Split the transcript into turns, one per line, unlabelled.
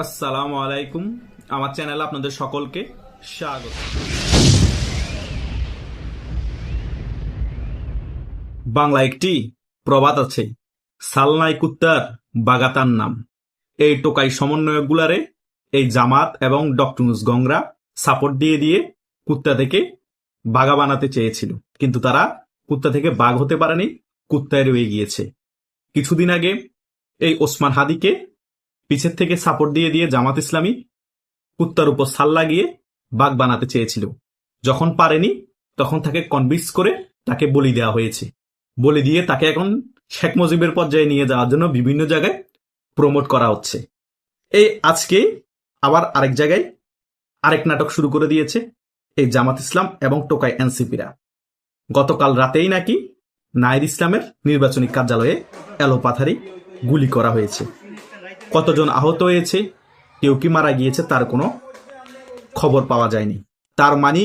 আসসালামু আলাইকুম। আমার চ্যানেলে আপনাদের সকলকে স্বাগত। বাংলা একটি প্রবাদ আছে, সালনাই কুত্তার বাগাতার নাম। এই টোকাই সমন্বয়কগুলারে এই জামাত এবং ডক্টরনুস গংরা সাপোর্ট দিয়ে দিয়ে কুত্তা থেকে বাঘা বানাতে চেয়েছিল। কিন্তু তারা কুত্তা থেকে বাঘ হতে পারেনি, কুত্তায় রয়ে গিয়েছে। কিছুদিন আগে এই ওসমান হাদিকে পিছের থেকে সাপোর্ট দিয়ে দিয়ে জামাত ইসলামী কুত্তার উপর সাল লাগিয়ে বাঘ বানাতে চেয়েছিল। যখন পারেনি, তখন তাকে কনভিন্স করে তাকে বলি দেওয়া হয়েছে। বলি দিয়ে তাকে এখন শেখ মুজিবের পর্যায়ে নিয়ে যাওয়ার জন্য বিভিন্ন জায়গায় প্রমোট করা হচ্ছে। এই আজকে আবার আরেক জায়গায় আরেক নাটক শুরু করে দিয়েছে এই জামাত ইসলাম এবং টোকাই এনসিপিরা। গতকাল রাতেই নাকি নায়েদ ইসলামের নির্বাচনী কার্যালয়ে এলোপাথারি গুলি করা হয়েছে। কতজন আহত হয়েছে কেউ কি মারা গিয়েছে তার কোনো খবর পাওয়া যায়নি। তার মানে